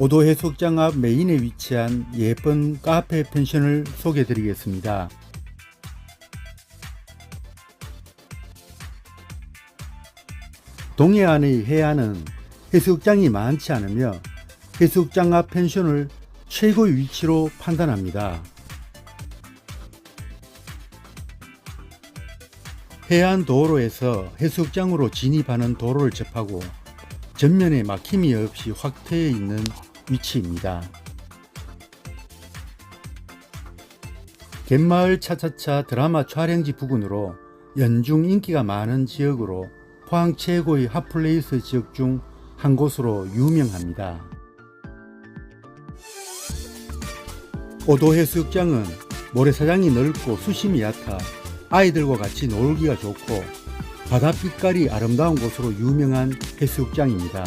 오도 해수욕장 앞 메인에 위치한 예쁜 카페 펜션을 소개해 드리겠습니다. 동해안의 해안은 해수욕장이 많지 않으며 해수욕장 앞 펜션을 최고의 위치로 판단합니다. 해안 도로에서 해수욕장으로 진입하는 도로를 접하고 전면에 막힘이 없이 확 트여 있는 위치입니다. 갯마을 차차차 드라마 촬영지 부근으로 연중 인기가 많은 지역으로 포항 최고의 핫플레이스 지역 중 한 곳으로 유명합니다. 오도 해수욕장은 모래사장이 넓고 수심이 얕아 아이들과 같이 놀기가 좋고 바다 빛깔이 아름다운 곳으로 유명한 해수욕장입니다.